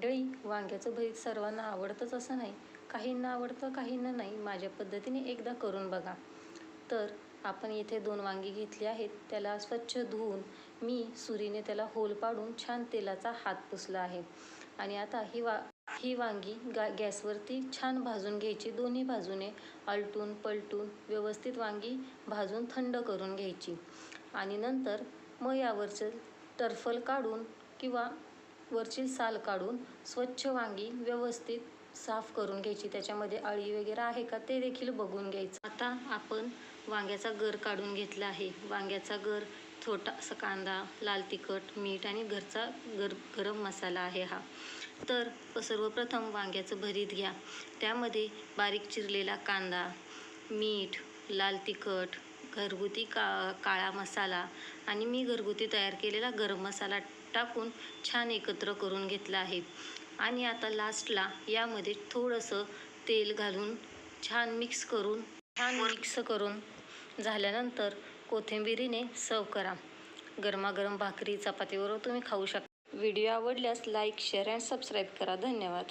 मंडळी वांग्याचं भरीत सर्वांना आवडतंच असं नाही. काहींना आवडतं काहींना नाही. माझ्या पद्धतीने एकदा करून बघा. तर आपण इथे दोन वांगी घेतली आहेत. त्याला स्वच्छ धुवून मी सुरीने त्याला होल पाडून छान तेलाचा हात पुसला आहे. आणि आता ही वा ही वांगी गा गॅसवरती छान भाजून घ्यायची. दोन्ही बाजूने आलटून पलटून व्यवस्थित वांगी भाजून थंड करून घ्यायची. आणि नंतर मग यावरचं टर्फल काढून किंवा वरची साल काढून स्वच्छ वांगी व्यवस्थित साफ करून घ्यायची. त्याच्यामध्ये अळी वगैरे आहे का ते देखील बघून घ्यायचं. आता आपण वांग्याचा गर काढून घेतला आहे. वांग्याचा गर छोटासा कांदा लाल तिखट मीठ आणि घरचा गर गरम मसाला आहे हा. तर सर्वप्रथम वांग्याचं भरीत घ्या. त्यामध्ये बारीक चिरलेला कांदा मीठ लाल तिखट घरगुती का काळा मसाला आणि मी घरगुती तयार केलेला गरम मसाला टाकून छान एकत्र करून घेतला आहे. आणि आता लास्टला यामध्ये थोडंसं तेल घालून छान मिक्स करून छान मिक्स करून झाल्यानंतर कोथिंबिरीने सर्व करा. गरमागरम भाकरी चपातीबरोबर तुम्ही खाऊ शकता. व्हिडिओ आवडल्यास लाईक शेअर अँड सबस्क्राईब करा. धन्यवाद.